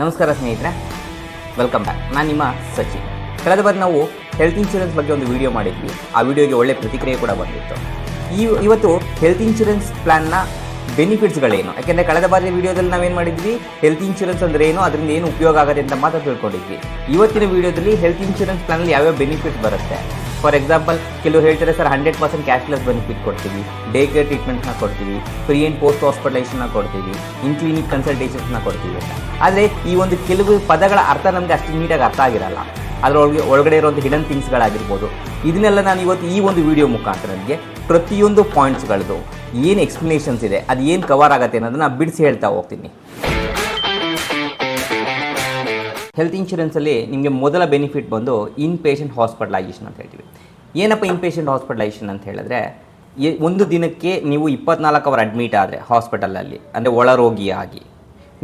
ನಮಸ್ಕಾರ ಸ್ನೇಹಿತರೆ. Welcome back ನಾನು ನಿಮ್ಮ ಸಚಿನ್. ಕಳೆದ ಬಾರಿ ನಾವು ಹೆಲ್ತ್ ಇನ್ಶೂರೆನ್ಸ್ ಬಗ್ಗೆ ಒಂದು ವಿಡಿಯೋ ಮಾಡಿದ್ವಿ. ಆ ವಿಡಿಯೋಗೆ ಒಳ್ಳೆ ಪ್ರತಿಕ್ರಿಯೆ ಕೂಡ ಬಂದಿತ್ತು. ಈ ಇವತ್ತು ಹೆಲ್ತ್ ಇನ್ಶೂರೆನ್ಸ್ ಪ್ಲಾನ್ನ ಬೆನಿಫಿಟ್ಸ್ಗಳೇನು ಯಾಕೆಂದರೆ ಕಳೆದ ಬಾರಿ ವಿಡಿಯೋದಲ್ಲಿ ನಾವೇನು ಮಾಡಿದ್ವಿ? ಹೆಲ್ತ್ ಇನ್ಶೂರೆನ್ಸ್ ಅಂದ್ರೆ ಏನು? ಅದರಿಂದ ಏನು ಉಪಯೋಗ ಆಗುತ್ತೆ ಅಂತ ಮಾತ್ರ ತಿಳ್ಕೊಂಡಿದ್ವಿ. ಇವತ್ತಿನ ವಿಡಿಯೋದಲ್ಲಿ ಹೆಲ್ತ್ ಇನ್ಶೂರೆನ್ಸ್ ಪ್ಲಾನಲ್ಲಿ ಯಾವ್ಯಾವ ಬೆನಿಫಿಟ್ಸ್ ಬರುತ್ತೆ? ಫಾರ್ ಎಕ್ಸಾಂಪಲ್ ಕೆಲವರು ಹೇಳ್ತಾರೆ, sir hundred percent cashless benefit ಕೊಡ್ತೀವಿ. ಡೇ ಕೇರ್ ಟ್ರೀಟ್ಮೆಂಟ್ನ ಕೊಡ್ತೀವಿ. ಫ್ರೀ ಆ್ಯಂಡ್ ಪೋಸ್ಟ್ ಹಾಸ್ಪಿಟಲೈಸನ್ನ ಕೊಡ್ತೀವಿ. ಇನ್ ಕ್ಲಿನಿಕ್ ಕನ್ಸಲ್ಟೇಷನ್ಸ್ನ ಕೊಡ್ತೀವಿ ಅಂತ. ಆದರೆ ಈ ಒಂದು ಕೆಲವು ಪದಗಳ ಅರ್ಥ ನಮಗೆ ಅಷ್ಟು ನೀಟಾಗಿ ಅರ್ಥ ಆಗಿರಲ್ಲ. ಅದರೊಳಗೆ ಒಳಗಡೆ ಇರುವಂಥ ಹಿಡನ್ ಥಿಂಗ್ಸ್ಗಳಾಗಿರ್ಬೋದು ಇದನ್ನೆಲ್ಲ ನಾನು ಇವತ್ತು ಈ ಒಂದು ವಿಡಿಯೋ ಮುಖಾಂತರ ನನಗೆ ಪ್ರತಿಯೊಂದು ಪಾಯಿಂಟ್ಸ್ಗಳದ್ದು ಏನು ಎಕ್ಸ್ಪ್ಲನೇಷನ್ಸ್ ಇದೆ, ಅದು ಏನು ಕವರ್ ಆಗುತ್ತೆ ಅನ್ನೋದನ್ನ ಬಿಡಿಸಿ ಹೇಳ್ತಾ ಹೋಗ್ತೀನಿ. ಹೆಲ್ತ್ ಇನ್ಶೂರೆನ್ಸಲ್ಲಿ ನಿಮಗೆ ಮೊದಲ ಬೆನಿಫಿಟ್ ಬಂದು ಇನ್ ಪೇಷಂಟ್ ಹಾಸ್ಪಿಟಲೈಸೇಷನ್ ಅಂತ ಹೇಳ್ತೀವಿ. ಏನಪ್ಪ ಇನ್ ಪೇಷಂಟ್ ಹಾಸ್ಪಿಟಲೈಸೇಷನ್ ಅಂತ ಹೇಳಿದ್ರೆ ಒಂದು ದಿನಕ್ಕೆ ನೀವು ಇಪ್ಪತ್ನಾಲ್ಕು ಅವರ್ ಅಡ್ಮಿಟ್ ಆದರೆ ಹಾಸ್ಪಿಟಲಲ್ಲಿ ಅಂದರೆ ಒಳರೋಗಿಯಾಗಿ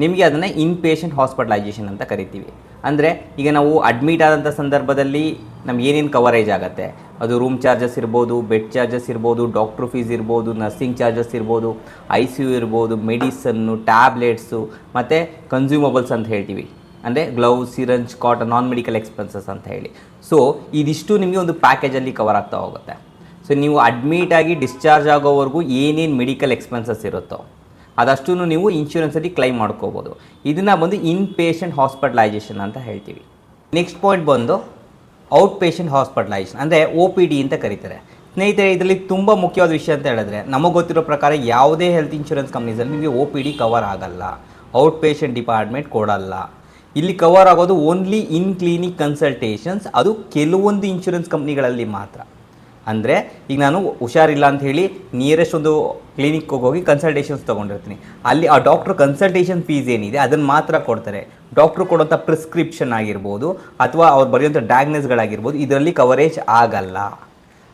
ನಿಮಗೆ ಅದನ್ನು ಇನ್ ಪೇಷಂಟ್ ಹಾಸ್ಪಿಟಲೈಸೇಷನ್ ಅಂತ ಕರಿತೀವಿ. ಅಂದರೆ ಈಗ ನಾವು ಅಡ್ಮಿಟ್ ಆದಂಥ ಸಂದರ್ಭದಲ್ಲಿ ನಮ್ಗೆ ಏನೇನು ಕವರೇಜ್ ಆಗುತ್ತೆ? ಅದು ರೂಮ್ ಚಾರ್ಜಸ್ ಇರ್ಬೋದು ಬೆಡ್ ಚಾರ್ಜಸ್ ಇರ್ಬೋದು ಡಾಕ್ಟ್ರ್ ಫೀಸ್ ಇರ್ಬೋದು ನರ್ಸಿಂಗ್ ಚಾರ್ಜಸ್ ಇರ್ಬೋದು ಐ ಸಿ ಯು ಇರ್ಬೋದು ಮೆಡಿಸನ್ನು ಟ್ಯಾಬ್ಲೆಟ್ಸು ಮತ್ತು ಕನ್ಸ್ಯೂಮಬಲ್ಸ್ ಅಂತ ಹೇಳ್ತೀವಿ. ಅಂದರೆ gloves syringe cotton non medical expenses ಅಂತ ಹೇಳಿ. ಸೊ ಇದಿಷ್ಟು ನಿಮಗೆ ಒಂದು ಪ್ಯಾಕೇಜಲ್ಲಿ ಕವರ್ ಆಗ್ತಾ ಹೋಗುತ್ತೆ. ಸೊ ನೀವು ಅಡ್ಮಿಟ್ ಆಗಿ ಡಿಸ್ಚಾರ್ಜ್ ಆಗೋವರೆಗೂ ಏನೇನು ಮೆಡಿಕಲ್ ಎಕ್ಸ್ಪೆನ್ಸಸ್ ಇರುತ್ತೋ ಅದಷ್ಟು ನೀವು ಇನ್ಶೂರೆನ್ಸಲ್ಲಿ ಕ್ಲೈಮ್ ಮಾಡ್ಕೋಬೋದು. ಇದನ್ನು ಬಂದು ಇನ್ ಪೇಷಂಟ್ ಹಾಸ್ಪಿಟಲೈಸೇಷನ್ ಅಂತ ಹೇಳ್ತೀವಿ. ನೆಕ್ಸ್ಟ್ ಪಾಯಿಂಟ್ ಬಂದು ಔಟ್ ಪೇಷಂಟ್ ಹಾಸ್ಪಿಟಲೈಸೇಷನ್ ಅಂದರೆ ಒ ಪಿ ಡಿ ಅಂತ ಕರೀತಾರೆ. ಸ್ನೇಹಿತರೆ, ಇದರಲ್ಲಿ ತುಂಬ ಮುಖ್ಯವಾದ ವಿಷಯ ಅಂತ ಹೇಳಿದ್ರೆ, ನಮಗೆ ಗೊತ್ತಿರೋ ಪ್ರಕಾರ ಯಾವುದೇ ಹೆಲ್ತ್ ಇನ್ಶೂರೆನ್ಸ್ ಕಂಪ್ನೀಸಲ್ಲಿ ನಿಮಗೆ ಒ ಪಿ ಡಿ ಕವರ್ ಆಗಲ್ಲ. ಔಟ್ ಪೇಷಂಟ್ ಡಿಪಾರ್ಟ್ಮೆಂಟ್ ಕೊಡಲ್ಲ. ಇಲ್ಲಿ ಕವರ್ ಆಗೋದು ಓನ್ಲಿ ಇನ್ ಕ್ಲಿನಿಕ್ ಕನ್ಸಲ್ಟೇಷನ್ಸ್ ಅದು ಕೆಲವೊಂದು ಇನ್ಶೂರೆನ್ಸ್ ಕಂಪ್ನಿಗಳಲ್ಲಿ ಮಾತ್ರ. ಅಂದರೆ, ಈಗ ನಾನು ಹುಷಾರಿಲ್ಲ ಅಂತ ಹೇಳಿ ನಿಯರೆಸ್ಟ್ ಒಂದು ಕ್ಲಿನಿಕ್ಗೆ ಹೋಗಿ ಕನ್ಸಲ್ಟೇಷನ್ಸ್ ತೊಗೊಂಡಿರ್ತೀನಿ. ಅಲ್ಲಿ ಆ ಡಾಕ್ಟ್ರ್ ಕನ್ಸಲ್ಟೇಷನ್ ಫೀಸ್ ಏನಿದೆ, ಅದನ್ನು ಮಾತ್ರ ಕೊಡ್ತಾರೆ. ಡಾಕ್ಟ್ರು ಕೊಡೋಂಥ ಪ್ರಿಸ್ಕ್ರಿಪ್ಷನ್ ಆಗಿರ್ಬೋದು, ಅಥವಾ ಅವ್ರು ಬರೆಯುವಂಥ ಡಯಾಗ್ನೋಸ್ಗಳಾಗಿರ್ಬೋದು ಇದರಲ್ಲಿ ಕವರೇಜ್ ಆಗಲ್ಲ.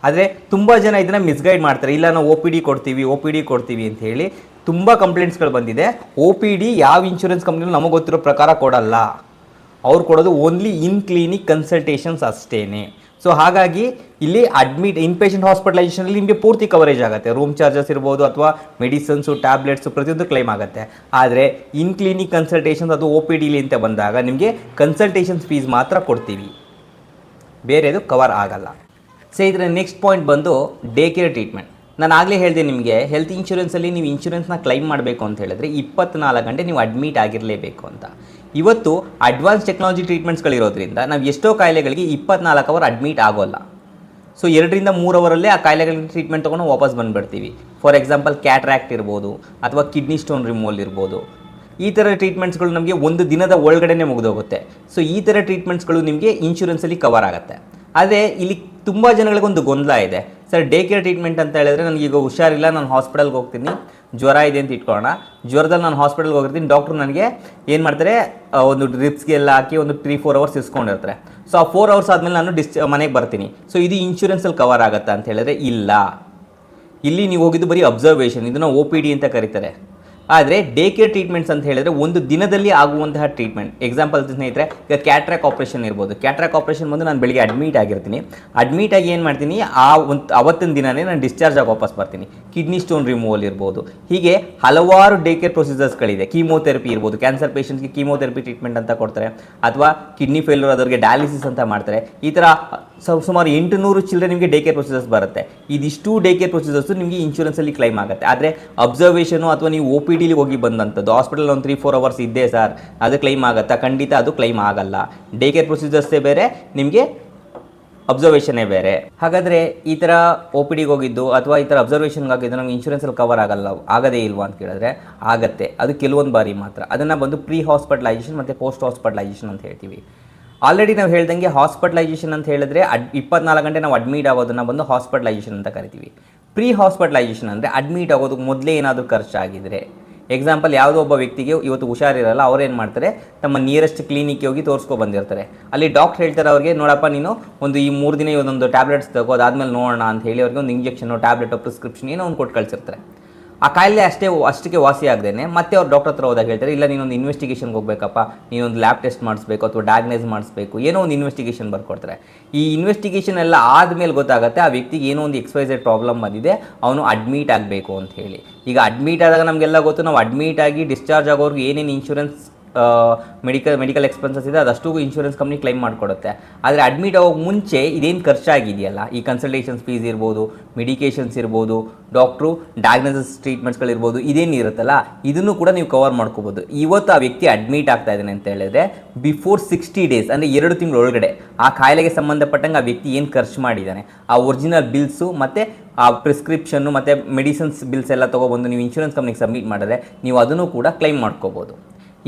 ಆದರೆ, ತುಂಬ ಜನ ಇದನ್ನು ಮಿಸ್ಗೈಡ್ ಮಾಡ್ತಾರೆ. ಇಲ್ಲ, ನಾವು ಒ ಪಿ ಡಿ ಕೊಡ್ತೀವಿ ಒ ಪಿ ಡಿ ಕೊಡ್ತೀವಿ ಅಂತ ಹೇಳಿ ತುಂಬ ಕಂಪ್ಲೇಂಟ್ಸ್ಗಳು ಬಂದಿದೆ. ಒ ಪಿ ಡಿ ಯಾವ ಇನ್ಶೂರೆನ್ಸ್ ಕಂಪ್ನಿನೂ ನಮಗೆ ಗೊತ್ತಿರೋ ಪ್ರಕಾರ ಕೊಡಲ್ಲ. ಅವ್ರು ಕೊಡೋದು ಓನ್ಲಿ ಇನ್ ಕ್ಲಿನಿಕ್ ಕನ್ಸಲ್ಟೇಷನ್ಸ್ ಅಷ್ಟೇನೆ. ಸೊ ಹಾಗಾಗಿ ಇಲ್ಲಿ ಅಡ್ಮಿಟ್ ಇನ್ ಪೇಷಂಟ್ ಹಾಸ್ಪಿಟಲೈಸೇಷನಲ್ಲಿ ನಿಮಗೆ ಪೂರ್ತಿ ಕವರೇಜ್ ಆಗುತ್ತೆ. ರೂಮ್ ಚಾರ್ಜಸ್ ಇರ್ಬೋದು ಅಥವಾ ಮೆಡಿಸನ್ಸು ಟ್ಯಾಬ್ಲೆಟ್ಸು ಪ್ರತಿಯೊಂದು ಕ್ಲೈಮ್ ಆಗುತ್ತೆ. ಆದರೆ ಇನ್ ಕ್ಲಿನಿಕ್ ಕನ್ಸಲ್ಟೇಷನ್ಸ್ ಅದು ಒ ಪಿ ಡಿಲಿ ಅಂತ ಬಂದಾಗ ನಿಮಗೆ ಕನ್ಸಲ್ಟೇಷನ್ಸ್ ಫೀಸ್ ಮಾತ್ರ ಕೊಡ್ತೀವಿ. ಬೇರೆದು ಕವರ್ ಆಗಲ್ಲ. ಸೊ ಇದರ ನೆಕ್ಸ್ಟ್ ಪಾಯಿಂಟ್ ಬಂದು ಡೇ ಕೇರ್ ಟ್ರೀಟ್ಮೆಂಟ್ ನಾನು ಆಗಲೇ ಹೇಳಿದೆ ನಿಮಗೆ ಹೆಲ್ತ್ ಇನ್ಶೂರೆನ್ಸಲ್ಲಿ ನೀವು ಇನ್ಶೂರೆನ್ಸ್ನ ಕ್ಲೈಮ್ ಮಾಡಬೇಕು ಅಂತ ಹೇಳಿದ್ರೆ ಇಪ್ಪತ್ನಾಲ್ಕು ಗಂಟೆ ನೀವು ಅಡ್ಮಿಟ್ ಆಗಿರಲೇಬೇಕು ಅಂತ. ಇವತ್ತು ಅಡ್ವಾನ್ಸ್ ಟೆಕ್ನಾಲಜಿ ಟ್ರೀಟ್ಮೆಂಟ್ಸ್ಗಳಿರೋದ್ರಿಂದ ನಾವು ಎಷ್ಟೋ ಕಾಯಿಲೆಗಳಿಗೆ ಇಪ್ಪತ್ನಾಲ್ಕು ಅವರ್ ಅಡ್ಮಿಟ್ ಆಗೋಲ್ಲ. ಸೊ ಎರಡರಿಂದ ಮೂರು ಅವರಲ್ಲೇ ಆ ಕಾಯಿಲೆಗಳಿಗೆ ಟ್ರೀಟ್ಮೆಂಟ್ ತೊಗೊಂಡು ವಾಪಸ್ ಬಂದುಬಿಡ್ತೀವಿ. ಫಾರ್ ಎಕ್ಸಾಂಪಲ್ ಕ್ಯಾಟ್ರಾಕ್ಟ್ ಇರ್ಬೋದು, ಅಥವಾ ಕಿಡ್ನಿ ಸ್ಟೋನ್ ರಿಮೂವಲ್ ಇರ್ಬೋದು. ಈ ಥರ ಟ್ರೀಟ್ಮೆಂಟ್ಸ್ಗಳು ನಮಗೆ ಒಂದು ದಿನದ ಒಳಗಡೆನೆ ಮುಗಿದೋಗುತ್ತೆ. ಸೊ ಈ ಥರ ಟ್ರೀಟ್ಮೆಂಟ್ಸ್ಗಳು ನಿಮಗೆ ಇನ್ಶೂರೆನ್ಸಲ್ಲಿ ಕವರ್ ಆಗುತ್ತೆ. ಆದರೆ ಇಲ್ಲಿ ತುಂಬ ಜನಗಳಿಗೊಂದು ಗೊಂದಲ ಇದೆ. ಸರ್ ಡೇ ಕೇರ್ ಟ್ರೀಟ್ಮೆಂಟ್ ಅಂತ ಹೇಳಿದ್ರೆ ನನಗೀಗ ಹುಷಾರಿಲ್ಲ, ನಾನು ಹಾಸ್ಪಿಟಲ್ಗೆ ಹೋಗ್ತೀನಿ. ಜ್ವರ ಇದೆ ಅಂತ ಇಟ್ಕೊಳ್ಳೋಣ. ಜ್ವರದಲ್ಲಿ ನಾನು ಹಾಸ್ಪಿಟಲ್ಗೆ ಹೋಗಿರ್ತೀನಿ. ಡಾಕ್ಟ್ರು ನನಗೆ ಏನು ಮಾಡ್ತಾರೆ ಒಂದು ಡ್ರಿಪ್ಸ್ಗೆಲ್ಲ ಹಾಕಿ ಒಂದು ತ್ರೀ ಫೋರ್ ಅವರ್ಸ್ ಇಸ್ಕೊಂಡಿರ್ತಾರೆ. ಸೊ ಆ ಫೋರ್ ಅವರ್ಸ್ ಆದಮೇಲೆ ನಾನು ಡಿಸ್, ಮನೆಗೆ ಬರ್ತೀನಿ. ಸೊ ಇದು ಇನ್ಶೂರೆನ್ಸಲ್ಲಿ ಕವರ್ ಆಗುತ್ತಾ ಅಂತ ಹೇಳಿದ್ರೆ ಇಲ್ಲ. ಇಲ್ಲಿ ನೀವು ಹೋಗಿದ್ದು ಬರೀ ಅಬ್ಸರ್ವೇಷನ್ ಇದನ್ನು ಒ ಪಿ ಡಿ ಅಂತ ಕರೀತಾರೆ. ಆದರೆ ಡೇ ಕೇರ್ ಟ್ರೀಟ್ಮೆಂಟ್ಸ್ ಅಂತ ಹೇಳಿದ್ರೆ ಒಂದು ದಿನದಲ್ಲಿ ಆಗುವಂತಹ ಟ್ರೀಟ್ಮೆಂಟ್ ಎಕ್ಸಾಂಪಲ್ ಸ್ನೇಹಿತರೆ, ಈಗ ಕ್ಯಾಟ್ರಾಕ್ ಆಪ್ರೇಷನ್ ಇರ್ಬೋದು. ಕ್ಯಾಟ್ರಾಕ್ ಆಪ್ರೇಷನ್ ಬಂದು ನಾನು ಬೆಳಿಗ್ಗೆ ಅಡ್ಮಿಟ್ ಆಗಿರ್ತೀನಿ. ಅಡ್ಮಿಟ್ ಆಗಿ ಏನು ಮಾಡ್ತೀನಿ? ಆ ಒಂದು, ಅವತ್ತಿನ ದಿನನೇ ನಾನು ಡಿಸ್ಚಾರ್ಜ್ ಆಗಿ ವಾಪಸ್ ಬರ್ತೀನಿ. ಕಿಡ್ನಿ ಸ್ಟೋನ್ ರಿಮೂವಲ್ ಇರ್ಬೋದು. ಹೀಗೆ ಹಲವಾರು ಡೇ ಕೇರ್ ಪ್ರೊಸೀಜರ್ಸ್ಗಳಿದೆ ಕೀಮೋಥೆರಪಿ ಇರ್ಬೋದು. ಕ್ಯಾನ್ಸರ್ ಪೇಷಂಟ್ಸ್ಗೆ ಕೀಮೋಥೆರಪಿ ಟ್ರೀಟ್ಮೆಂಟ್ ಅಂತ ಕೊಡ್ತಾರೆ. ಅಥವಾ ಕಿಡ್ನಿ ಫೇಲ್ಯೂರ್ ಆದವ್ರಿಗೆ ಡಯಾಲಿಸಿಸ್ ಅಂತ ಮಾಡ್ತಾರೆ. ಈ ಥರ ಸ- ಸುಮಾರು ಎಂಟುನೂರು ಚಿಲ್ಲರೆ ನಿಮಗೆ ಡೇ ಕೇರ್ ಪ್ರೊಸೀಜರ್ಸ್ ಬರುತ್ತೆ. ಇದಿಷ್ಟು ಡೇ ಕೇರ್ ಪ್ರೊಸೀಜರ್ಸು ನಿಮಗೆ ಇನ್ಶೂರೆನ್ಸಲ್ಲಿ ಕ್ಲೈಮ್ ಆಗುತ್ತೆ. ಆದರೆ ಅಬ್ಸರ್ವೇಷನು ಅಥವಾ ನೀವು ಒ ಪಿ ಡಿಲಿ ಹೋಗಿ ಬಂದಂಥದ್ದು ಹಾಸ್ಪಿಟಲ್ ಒಂದು ತ್ರೀ ಫೋರ್ ಅವರ್ಸ್ ಇದ್ದೇ ಸರ್ ಅದು ಕ್ಲೈಮ್ ಆಗುತ್ತಾ? ಖಂಡಿತ ಅದು ಕ್ಲೈಮ್ ಆಗಲ್ಲ. ಡೇ ಕೇರ್ ಪ್ರೊಸೀಜರ್ಸೇ ಬೇರೆ, ನಿಮಗೆ ಅಬ್ಸರ್ವೇಷನ್ನೇ ಬೇರೆ. ಹಾಗಾದರೆ ಈ ಥರ ಒ ಪಿ ಡಿಗೆ ಹೋಗಿದ್ದು ಅಥವಾ ಈ ಥರ ಅಬ್ಸರ್ವೇಷನ್ಗೆ ಆಗಿದ್ದು ನಮ್ಗೆ ಇನ್ಶೂರೆನ್ಸಲ್ಲಿ ಕವರ್ ಆಗಲ್ಲ, ಆಗದೇ ಇಲ್ವಾ ಅಂತ ಕೇಳಿದ್ರೆ ಆಗತ್ತೆ. ಅದು ಕೆಲವೊಂದು ಬಾರಿ ಮಾತ್ರ. ಅದನ್ನು ಬಂದು ಪ್ರೀ ಹಾಸ್ಪಿಟಲೈಸೇಷನ್ ಮತ್ತು ಪೋಸ್ಟ್ ಹಾಸ್ಪಿಟಲೈಸೇಷನ್ ಅಂತ ಹೇಳ್ತೀವಿ. ಆಲ್ರೆಡಿ ನಾವು ಹೇಳ್ದಂಗೆ ಹಾಸ್ಪಿಟಲೈಸೇಷನ್ ಅಂತ ಹೇಳಿದ್ರೆ ಅಡ್ ಇಪ್ಪತ್ನಾಲ್ಕು ಗಂಟೆ ನಾವು ಅಡ್ಮಿಟ್ ಆಗೋದನ್ನು ಬಂದು ಹಾಸ್ಪಿಟಲೈಸೇಷನ್ ಅಂತ ಕರಿತೀವಿ. ಪ್ರೀ ಹಾಸ್ಪಿಟಲೈಸೇಷನ್ ಅಂದರೆ ಅಡ್ಮಿಟ್ ಆಗೋದಕ್ಕೆ ಮೊದಲೇ ಏನಾದರೂ ಖರ್ಚಾಗಿದ್ರೆ ಎಕ್ಸಾಂಪಲ್ ಯಾವುದೋ ಒಬ್ಬ ವ್ಯಕ್ತಿಗೆ ಇವತ್ತು ಹುಷಾರಿರಲ್ಲ, ಅವ್ರು ಏನು ಮಾಡ್ತಾರೆ? ತಮ್ಮ ನಿಯರೆಸ್ಟ್ ಕ್ಲಿನಿಕ್ಗೆ ಹೋಗಿ ತೋರಿಸ್ಕೊ ಬಂದಿರ್ತಾರೆ. ಅಲ್ಲಿ ಡಾಕ್ಟರ್ ಹೇಳ್ತಾರೆ ಅವ್ರಿಗೆ, ನೋಡಪ್ಪ, ನೀನು ಒಂದು ಈ ಮೂರು ದಿನ ಇವತ್ತೊಂದು ಟ್ಯಾಬ್ಲೆಟ್ಸ್ ತಗೋ, ಅದಾದಮೇಲೆ ನೋಡೋಣ ಅಂತ ಹೇಳಿ ಅವ್ರಿಗೆ ಒಂದು ಇಂಜೆಕ್ಷನು ಟ್ಯಾಬ್ಲೆಟು ಪ್ರಿಸ್ಕ್ರಿಪ್ಷನ್ ಏನೋ ಒಂದು ಕೊಟ್ಟು ಕಳಿಸಿರ್ತಾರೆ. ಆ ಕಾಯಿಲೆ ಅಷ್ಟೇ ಅಷ್ಟಕ್ಕೆ ವಾಸಿ ಆಗದೇನೆ ಮತ್ತೆ ಅವ್ರು ಡಾಕ್ಟರ್ ಹತ್ರ ಹೋದಾಗ ಹೇಳ್ತಾರೆ, ಇಲ್ಲ, ನೀನೊಂದು ಇನ್ವೆಸ್ಟಿಗೇಷನ್ಗೆ ಹೋಗ್ಬೇಕಪ್ಪ, ನೀನೊಂದು ಲ್ಯಾಬ್ ಟೆಸ್ಟ್ ಮಾಡಿಸ್ಬೇಕು ಅಥವಾ ಡಯಾಗ್ನೈಸ್ ಮಾಡಿಸ್ಬೇಕು, ಏನೋ ಒಂದು ಇನ್ವೆಸ್ಟಿಗೇಷನ್ ಬರ್ಕೊಡ್ತಾರೆ. ಈ ಇನ್ವೆಸ್ಟಿಗೇಷನ್ ಎಲ್ಲ ಆದಮೇಲೆ ಗೊತ್ತಾಗುತ್ತೆ, ಆ ವ್ಯಕ್ತಿಗೆ ಏನೋ ಒಂದು ಎಕ್ಸ್ಪೈಸೆಡ್ ಪ್ರಾಬ್ಲಮ್ ಬಂದಿದೆ, ಅವನು ಅಡ್ಮಿಟ್ ಆಗಬೇಕು ಅಂತ ಹೇಳಿ. ಈಗ ಅಡ್ಮಿಟ್ ಆದಾಗ ನಮಗೆಲ್ಲ ಗೊತ್ತು, ನಾವು ಅಡ್ಮಿಟ್ ಆಗಿ ಡಿಸ್ಚಾರ್ಜ್ ಆಗೋರ್ಗೆ ಏನೇನು ಇನ್ಶೂರೆನ್ಸ್ ಮೆಡಿಕಲ್ ಮೆಡಿಕಲ್ ಎಕ್ಸ್ಪೆನ್ಸಸ್ ಇದೆ, ಅದಷ್ಟು ಇನ್ಶೂರೆನ್ಸ್ ಕಂಪ್ನಿ ಕ್ಲೈಮ್ ಮಾಡಿಕೊಡುತ್ತೆ. ಆದರೆ ಅಡ್ಮಿಟ್ ಆಗೋ ಮುಂಚೆ ಇದೇನು ಖರ್ಚಾಗಿದೆಯಲ್ಲ? ಈ ಕನ್ಸಲ್ಟೇಷನ್ಸ್ ಫೀಸ್ ಇರ್ಬೋದು ಮೆಡಿಕೇಷನ್ಸ್ ಇರ್ಬೋದು ಡಾಕ್ಟ್ರು ಡಯಾಗ್ನೋಸಿಸ್ ಟ್ರೀಟ್ಮೆಂಟ್ಸ್ಗಳಿರ್ಬೋದು ಇದೇನು ಇರುತ್ತಲ್ಲ? ಇದನ್ನು ಕೂಡ ನೀವು ಕವರ್ ಮಾಡ್ಕೋಬೋದು. ಇವತ್ತು ಆ ವ್ಯಕ್ತಿ ಅಡ್ಮಿಟ್ ಆಗ್ತಾ ಇದ್ದಾನೆ ಅಂತ ಹೇಳಿದ್ರೆ ಬಿಫೋರ್ ಸಿಕ್ಸ್ಟಿ ಡೇಸ್ ಅಂದರೆ ಎರಡು ತಿಂಗಳ ಒಳಗಡೆ, ಆ ಕಾಯಿಲೆಗೆ ಸಂಬಂಧಪಟ್ಟಂಗೆ ಆ ವ್ಯಕ್ತಿ ಏನು ಖರ್ಚು ಮಾಡಿದ್ದಾನೆ? ಆ ಒರಿಜಿನಲ್ ಬಿಲ್ಸು ಮತ್ತು ಆ ಪ್ರಿಸ್ಕ್ರಿಪ್ಷನ್ನು ಮತ್ತು ಮೆಡಿಸಿನ್ಸ್ ಬಿಲ್ಸ್ ಎಲ್ಲ ತೊಗೊಬಂದು ನೀವು ಇನ್ಶೂರೆನ್ಸ್ ಕಂಪ್ನಿಗೆ ಸಬ್ಮಿಟ್ ಮಾಡಿದ್ರೆ, ನೀವು ಅದನ್ನು ಕೂಡ ಕ್ಲೈಮ್ ಮಾಡ್ಕೋಬೋದು.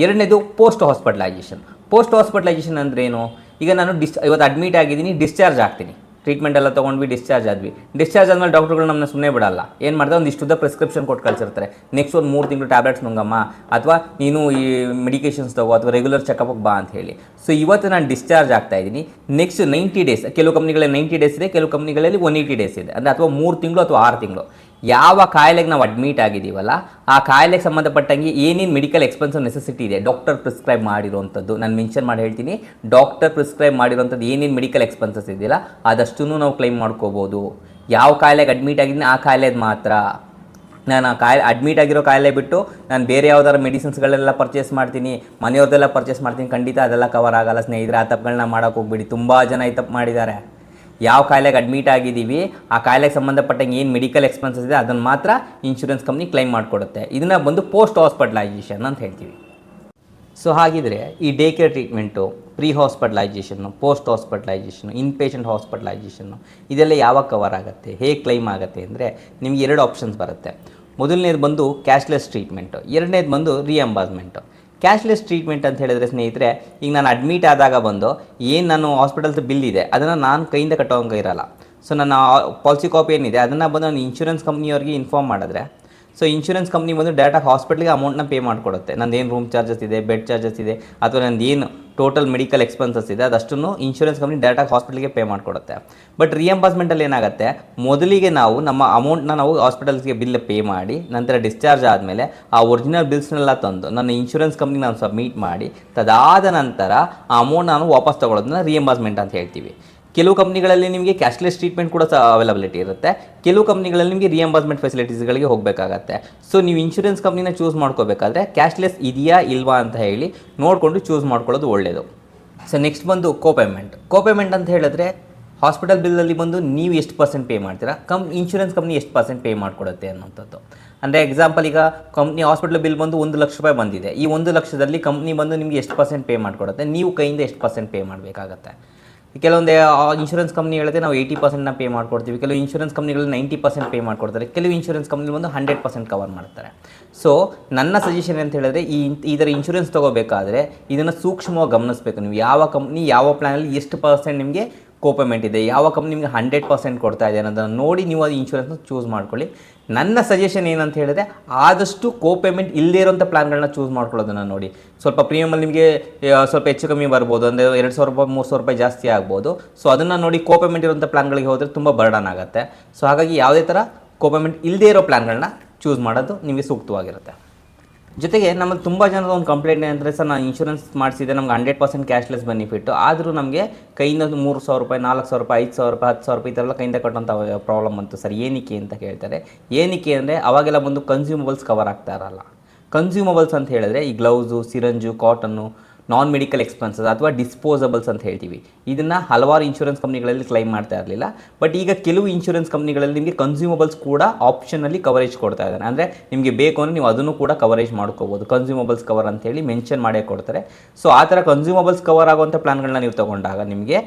ಎರಡನೇದು ಪೋಸ್ಟ್ ಹಾಸ್ಪಿಟಲೈಸೇಷನ್ ಪೋಸ್ಟ್ ಹಾಸ್ಪಿಟಲೈಸೇಷನ್ ಅಂದ್ರೆ ಏನು ಈಗ ನಾನು ಡಿಸ್ ಇವತ್ತು ಅಡ್ಮಿಟ್ ಆಗಿದ್ದೀನಿ ಡಿಸ್ಚಾರ್ಜ್ ಆಗ್ತೀನಿ. ಟ್ರೀಟ್ಮೆಂಟ್ ಎಲ್ಲ ತೊಗೊಂಡ್ವಿ ಡಿಸ್ಚಾರ್ಜ್ ಆದ್ವಿ. ಡಿಸ್ಚಾರ್ಜ್ ಆದಮೇಲೆ ಡಾಕ್ಟರ್ಗಳು ನಮ್ಮನ್ನ ಸುಮ್ಮನೆ ಬಿಡಲ್ಲ. ಏನು ಮಾಡ್ತಾರೆ? ಒಂದು ಇಷ್ಟುದ ಪ್ರಿಸ್ಕ್ರಿಪ್ಷನ್ ಕೊಟ್ಟು ಕಳಿಸಿರ್ತಾರೆ. ನೆಕ್ಸ್ಟ್ ಒಂದು ಮೂರು ತಿಂಗಳು ಟ್ಯಾಬ್ಲೆಟ್ಸ್ ನುಂಗಮ್ಮ. ಅಥವಾ ನೀನು ಈ ಮೆಡಿಕೇಷನ್ಸ್ ತಗೋ, ಅಥವಾ ರೆಗ್ಯುಲರ್ ಚೆಕಪ್ಗೆ ಬಾ ಅಂತ ಹೇಳಿ ಸೊ ಇವತ್ತು ನಾನು ಡಿಸ್ಚಾರ್ಜ್ ಆಗ್ತಾ ಇದ್ದೀನಿ ನೆಕ್ಸ್ಟ್ ನೈಂಟಿ ಡೇಸ್ ಕೆಲವು ಕಂಪ್ನಿಗಳಲ್ಲಿ ನೈಂಟಿ ಡೇಸ್ ಇದೆ, ಕೆಲವು ಕಂಪ್ನಿಗಳಲ್ಲಿ ಒನ್ ಏಯ್ಟಿ ಡೇಸ್ ಇದೆ. ಅಂದರೆ ಅಥವಾ ಮೂರು ತಿಂಗಳು ಅಥವಾ ಆರು ತಿಂಗಳು. ಯಾವ ಕಾಯಿಲೆಗೆ ನಾವು ಅಡ್ಮಿಟ್ ಆಗಿದ್ದೀವಲ್ಲ, ಆ ಕಾಯಿಲೆಗೆ ಸಂಬಂಧಪಟ್ಟಂಗೆ ಏನೇನು ಮೆಡಿಕಲ್ ಎಕ್ಸ್ಪೆನ್ಸ್ ನೆಸೆಸಿಟಿ ಇದೆ ಡಾಕ್ಟರ್ ಪ್ರಿಸ್ಕ್ರೈಬ್ ಮಾಡಿರೋವಂಥದ್ದು, ನಾನು ಮೆನ್ಷನ್ ಮಾಡಿ ಹೇಳ್ತೀನಿ ಡಾಕ್ಟರ್ ಪ್ರಿಸ್ಕ್ರೈಬ್ ಮಾಡಿರೋಂಥದ್ದು ಏನೇನು ಮೆಡಿಕಲ್ ಎಕ್ಸ್ಪೆನ್ಸಸ್ ಇದೆಯಲ್ಲ ಅದಷ್ಟೂ ನಾವು ಕ್ಲೈಮ್ ಮಾಡ್ಕೋಬೋದು. ಯಾವ ಕಾಯಿಲೆಗೆ ಅಡ್ಮಿಟ್ ಆಗಿದ್ದೀನಿ, ಆ ಕಾಯಿಲೆದು ಮಾತ್ರ. ನಾನು ಆ ಕಾಯಿಲೆ ಅಡ್ಮಿಟ್ ಆಗಿರೋ ಕಾಯಿಲೆ ಬಿಟ್ಟು ನಾನು ಬೇರೆ ಯಾವ್ದಾರು ಮೆಡಿಸಿನ್ಸ್ಗಳೆಲ್ಲ ಪರ್ಚೇಸ್ ಮಾಡ್ತೀನಿ, ಮನೆಯವ್ರದ್ದೆಲ್ಲ ಪರ್ಚೇಸ್ ಮಾಡ್ತೀನಿ, ಖಂಡಿತ ಅದೆಲ್ಲ ಕವರ್ ಆಗಲ್ಲ, ಸ್ನೇಹಿತರೆ, ಆ ತಪ್ಪುಗಳನ್ನ ಮಾಡೋಕೆ ಹೋಗ್ಬಿಡಿ. ತುಂಬ ಜನ ಈ ತಪ್ಪು ಮಾಡಿದ್ದಾರೆ. ಯಾವ ಕಾಯಿಲೆಗೆ ಅಡ್ಮಿಟ್ ಆಗಿದ್ದೀವಿ, ಆ ಕಾಯಿಲೆಗೆ ಸಂಬಂಧಪಟ್ಟಂಗೆ ಏನು ಮೆಡಿಕಲ್ ಎಕ್ಸ್ಪೆನ್ಸಸ್ ಇದೆ, ಅದನ್ನು ಮಾತ್ರ ಇನ್ಶೂರೆನ್ಸ್ ಕಂಪ್ನಿ ಕ್ಲೈಮ್ ಮಾಡಿಕೊಡುತ್ತೆ. ಇದನ್ನು ಬಂದು ಪೋಸ್ಟ್ ಹಾಸ್ಪಿಟಲೈಸೇಷನ್ ಅಂತ ಹೇಳ್ತೀವಿ. ಸೊ ಹಾಗಿದ್ರೆ ಈ day care treatment pre hospitalization post hospitalization in patient hospitalization ಇದೆಲ್ಲ ಯಾವಾಗ ಕವರ್ ಆಗುತ್ತೆ, ಹೇಗೆ ಕ್ಲೈಮ್ ಆಗುತ್ತೆ ಅಂದರೆ ನಿಮಗೆ ಎರಡು ಆಪ್ಷನ್ಸ್ ಬರುತ್ತೆ. ಮೊದಲನೇದು ಬಂದು ಕ್ಯಾಶ್ಲೆಸ್ ಟ್ರೀಟ್ಮೆಂಟು ಎರಡನೇದು ಬಂದು ರಿಯಂಬರ್ಸ್ಮೆಂಟು ಕ್ಯಾಶ್ಲೆಸ್ ಟ್ರೀಟ್ಮೆಂಟ್ ಅಂತ ಹೇಳಿದ್ರೆ, ಸ್ನೇಹಿತರೆ, ಈಗ ನಾನು ಅಡ್ಮಿಟ್ ಆದಾಗ ಬಂದು ಏನು ನಾನು ಹಾಸ್ಪಿಟಲ್ಸ್ ಬಿಲ್ ಇದೆ, ಅದನ್ನು ನಾನು ಕೈಯಿಂದ ಕಟ್ಟೋಂಗೆ ಇರಲ್ಲ. ಸೊ ನನ್ನ ಪಾಲಿಸಿ ಕಾಪಿ ಏನಿದೆ, ಅದನ್ನು ಬಂದು ನಾನು ಇನ್ಶೂರೆನ್ಸ್ ಕಂಪ್ನಿಯವ್ರಿಗೆ ಇನ್ಫಾರ್ಮ್ ಮಾಡಿದ್ರೆ, ಸೊ ಇನ್ಶೂರೆನ್ಸ್ ಕಂಪ್ನಿ ಬಂದು ಡೈರೆಕ್ಟಾಗಿ ಹಾಸ್ಪಿಟ್ಲಿಗೆ ಅಮೌಂಟ್ನ ಪೇ ಮಾಡಿಕೊಡುತ್ತೆ. ನಂದು ಏನು ರೂಮ್ ಚಾರ್ಜಸ್ ಇದೆ, ಬೆಡ್ ಚಾರ್ಜಸ್ ಇದೆ, ಅಥವಾ ನಂದು ಏನು ಟೋಟಲ್ ಮೆಡಿಕಲ್ ಎಕ್ಸ್ಪೆನ್ಸಸ್ ಇದೆ. ಅದಷ್ಟನ್ನು ಇನ್ಶೂರೆನ್ಸ್ ಕಂಪ್ನಿ ಡೈರೆಕ್ಟಾಗಿ ಹಾಸ್ಪಿಟಲ್ಗೆ ಪೇ ಮಾಡಿಕೊಡುತ್ತೆ. ಬಟ್ ರಿಯಂಬರ್ಸ್ಮೆಂಟಲ್ಲಿ ಏನಾಗುತ್ತೆ? ಮೊದಲಿಗೆ ನಾವು ನಮ್ಮ ಅಮೌಂಟ್ನ ನಾವು ಹಾಸ್ಪಿಟಲ್ಸ್ಗೆ ಬಿಲ್ ಪೇ ಮಾಡಿ, ನಂತರ ಡಿಸ್ಚಾರ್ಜ್ ಆದಮೇಲೆ ಆ ಒರಿಜಿನಲ್ ಬಿಲ್ಸ್ನೆಲ್ಲ ತಂದು ನನ್ನ ಇನ್ಶೂರೆನ್ಸ್ ಕಂಪ್ನಿಗೆ ನಾನು ಸಬ್ಮಿಟ್ ಮಾಡಿ, ತದಾದ ನಂತರ ಆ ಅಮೌಂಟ್ ನಾನು ವಾಪಸ್ ತೊಗೊಳೋದನ್ನ ರಿಯಂಬರ್ಸ್ಮೆಂಟ್ ಅಂತ ಹೇಳ್ತೀವಿ. ಕೆಲವು ಕಂಪ್ನಿಗಳಲ್ಲಿ ನಿಮಗೆ ಕ್ಯಾಶ್ಲೆಸ್ ಟ್ರೀಟ್ಮೆಂಟ್ ಕೂಡ ಸಹ ಅವೈಲಬಿಲಿಟಿ ಇರುತ್ತೆ. ಕೆಲವು ಕಂಪ್ನಿಗಳಲ್ಲಿ ನಿಮಗೆ ರಿಯಂಬರ್ಸ್ಮೆಂಟ್ ಫೆಸಿಲಿಟೀಸ್ಗಳಿಗೆ ಹೋಗಬೇಕಾಗತ್ತೆ. ಸೊ ನೀವು ಇನ್ಶೂರೆನ್ಸ್ ಕಂಪ್ನಿನ ಚೂಸ್ ಮಾಡ್ಕೋಬೇಕಾದ್ರೆ ಕ್ಯಾಶ್ಲೆಸ್ ಇದೆಯಾ ಇಲ್ವಾ ಅಂತ ಹೇಳಿ ನೋಡಿಕೊಂಡು ಚೂಸ್ ಮಾಡ್ಕೊಳ್ಳೋದು ಒಳ್ಳೆಯದು ಸೊ ನೆಕ್ಸ್ಟ್ ಬಂದು ಕೋಪೇಮೆಂಟ್ ಕೋಪೇಮೆಂಟ್ ಅಂತ ಹೇಳಿದ್ರೆ ಹಾಸ್ಪಿಟಲ್ ಬಿಲ್ಲಲ್ಲಿ ಬಂದು ನೀವು ಎಷ್ಟು ಪರ್ಸೆಂಟ್ ಪೇ ಮಾಡ್ತೀರಾ? ಕಮ್ ಇನ್ಶೂರೆನ್ಸ್ ಕಂಪ್ನಿ ಎಷ್ಟು ಪರ್ಸೆಂಟ್ ಪೇ ಮಾಡಿಕೊಡುತ್ತೆ ಅನ್ನೋಂಥದ್ದು ಅಂದರೆ ಎಕ್ಸಾಂಪಲ್ ಈಗ ಕಂಪ್ನಿ ಹಾಸ್ಪಿಟಲ್ ಬಿಲ್ ಬಂದು ಒಂದು ಲಕ್ಷ ರೂಪಾಯಿ ಬಂದಿದೆ. ಈ ಒಂದು ಲಕ್ಷದಲ್ಲಿ ಕಂಪ್ನಿ ಬಂದು ನಿಮಗೆ ಎಷ್ಟು ಪರ್ಸೆಂಟ್ ಪೇ ಮಾಡಿಕೊಡುತ್ತೆ? ನೀವು ಕೈಯಿಂದ ಎಷ್ಟು ಪರ್ಸೆಂಟ್ ಪೇ ಮಾಡಬೇಕಾಗತ್ತೆ? ಕೆಲವೊಂದು ಇನ್ಶೂರೆನ್ಸ್ ಕಂಪ್ನಿ ಹೇಳಿದ್ರೆ ನಾವು ಏಯ್ಟಿ ಪರ್ಸೆಂಟ್ನ ಪೇ ಮಾಡ್ಕೊಡ್ತೀವಿ. ಕೆಲವು ಇನ್ಶೂರೆನ್ಸ್ ಕಂಪ್ನಿಗಳು ನೈಂಟಿ ಪರ್ಸೆಂಟ್ ಪೇ ಮಾಡ್ಕೊಡ್ತಾರೆ. ಕೆಲವು ಇನ್ಶೂರೆನ್ಸ್ ಕಂಪ್ನಿ ಒಂದು ಹಂಡ್ರೆಡ್ ಪರ್ಸೆಂಟ್ ಕವರ್ ಮಾಡ್ತಾರೆ. ಸೊ ನನ್ನ ಸಜೆಷನ್ ಅಂತ ಹೇಳಿದ್ರೆ, ಈ ಇದರ ಇನ್ಶೂರೆನ್ಸ್ ತೊಗೋಬೇಕಾದ್ರೆ ಇದನ್ನು ಸೂಕ್ಷ್ಮವಾಗಿ ಗಮನಿಸಬೇಕು. ನೀವು ಯಾವ ಕಂಪ್ನಿ ಯಾವ ಪ್ಲಾನಲ್ಲಿ ಎಷ್ಟು ಪರ್ಸೆಂಟ್ ನಿಮಗೆ ಕೋಪೇಮೆಂಟ್ ಇದೆ, ಯಾವ ಕಂಪ್ನಿ ನಿಮಗೆ ಹಂಡ್ರೆಡ್ ಪರ್ಸೆಂಟ್ ಕೊಡ್ತಾ ಇದೆ ಅನ್ನೋದನ್ನು ನೋಡಿ ನೀವು ಅದು ಇನ್ಶೂರೆನ್ಸ್ನ ಚೂಸ್ ಮಾಡ್ಕೊಳ್ಳಿ. ನನ್ನ ಸಜೆಷನ್ ಏನಂತ ಹೇಳಿದ್ರೆ ಆದಷ್ಟು ಕೋಪೇಮೆಂಟ್ ಇಲ್ಲದೇ ಇರೋಂಥ ಪ್ಲಾನ್ಗಳನ್ನ ಚೂಸ್ ಮಾಡ್ಕೊಳ್ಳೋದನ್ನು ನೋಡಿ. ಸ್ವಲ್ಪ ಪ್ರೀಮಿಯಮಲ್ಲಿ ನಿಮಗೆ ಸ್ವಲ್ಪ ಹೆಚ್ಚು ಕಮ್ಮಿ ಬರ್ಬೋದು. ಅಂದರೆ ಎರಡು ಸಾವಿರ ರೂಪಾಯಿ, ಮೂರು ಸಾವಿರ ರೂಪಾಯಿ ಜಾಸ್ತಿ ಆಗ್ಬೋದು. ಸೊ ಅದನ್ನು ನೋಡಿ ಕೋಪೇಮೆಂಟ್ ಇರೋಂಥ ಪ್ಲಾನ್ಗಳಿಗೆ ಹೋದರೆ ತುಂಬ ಬರ್ಡನ್ ಆಗುತ್ತೆ. ಸೊ ಹಾಗಾಗಿ ಯಾವುದೇ ಥರ ಕೋಪೇಮೆಂಟ್ ಇಲ್ಲದೇ ಇರೋ ಪ್ಲಾನ್ಗಳನ್ನ ಚೂಸ್ ಮಾಡೋದು ನಿಮಗೆ ಸೂಕ್ತವಾಗಿರುತ್ತೆ. ಜೊತೆಗೆ ನಮ್ಮಲ್ಲಿ ತುಂಬ ಜನದ ಒಂದು ಕಂಪ್ಲೇಂಟ್ ಏನಂದರೆ, ಸರ್, ನಾನು ಇನ್ಶೂರೆನ್ಸ್ ಮಾಡಿಸಿದೆ ನಮ್ಗೆ ಹಂಡ್ರೆಡ್ ಪರ್ಸೆಂಟ್ ಕ್ಯಾಶ್ಲೆಸ್ ಬೆನಿಫಿಟ್ಟು ಆದರೂ ನಮಗೆ ಕೈಯಿಂದ ಮೂರು ಸಾವಿರ ರೂಪಾಯಿ, ನಾಲ್ಕು ಸಾವಿರ ರೂಪಾಯಿ, ಐದು ಸಾವಿರ ರೂಪಾಯಿ, ಹತ್ತು ಸಾವಿರ ರೂಪಾಯಿ ಈ ಥರ ಕೈಯಿಂದ ಕಟ್ಟೋಂಥ ಪ್ರಾಬ್ಲಮ್ ಬಂತು. ಸರ್, ಏನಕ್ಕೆ ಅಂತ ಕೇಳ್ತಾರೆ. ಏನಕ್ಕೆ ಅಂದರೆ, ಅವಾಗೆಲ್ಲ ಬಂದು ಕನ್ಸ್ಯೂಮಬಲ್ಸ್ ಕವರ್ ಆಗ್ತಾ ಇರಲ್ಲ. ಕನ್ಸ್ಯೂಮಬಲ್ಸ್ ಅಂತ ಹೇಳಿದ್ರೆ ಈ gloves syringe cotton non medical expenses ಅಥವಾ ಡಿಸ್ಪೋಸಬಲ್ಸ್ ಅಂತ ಹೇಳ್ತೀವಿ. ಇದನ್ನು ಹಲವಾರು ಇನ್ಶೂರೆನ್ಸ್ ಕಂಪ್ನಿಗಳಲ್ಲಿ ಕ್ಲೈಮ್ ಮಾಡ್ತಾ ಇರಲಿಲ್ಲ. ಬಟ್ ಈಗ ಕೆಲವು ಇನ್ಶೂರೆನ್ಸ್ ಕಂಪ್ನಿಗಳಲ್ಲಿ ನಿಮಗೆ ಕನ್ಸ್ಯೂಮಬಲ್ಸ್ ಕೂಡ ಆಪ್ಷನಲ್ಲಿ ಕವರೇಜ್ ಕೊಡ್ತಾ ಇದ್ದಾರೆ ಅಂದರೆ ನಿಮಗೆ ಬೇಕು ಅಂದರೆ ನೀವು ಅದನ್ನು ಕೂಡ ಕವರೇಜ್ ಮಾಡ್ಕೋಬೋದು. ಕನ್ಸ್ಯೂಮಬಲ್ಸ್ ಕವರ್ ಅಂತೇಳಿ ಮೆನ್ಷನ್ ಮಾಡೇ ಕೊಡ್ತಾರೆ. ಸೊ ಆ ಥರ ಕನ್ಸ್ಯೂಮಬಲ್ಸ್ ಕವರ್ ಆಗುವಂಥ ಪ್ಲಾನ್ಗಳನ್ನ ನೀವು ತಗೊಂಡಾಗ ನಿಮಗೆ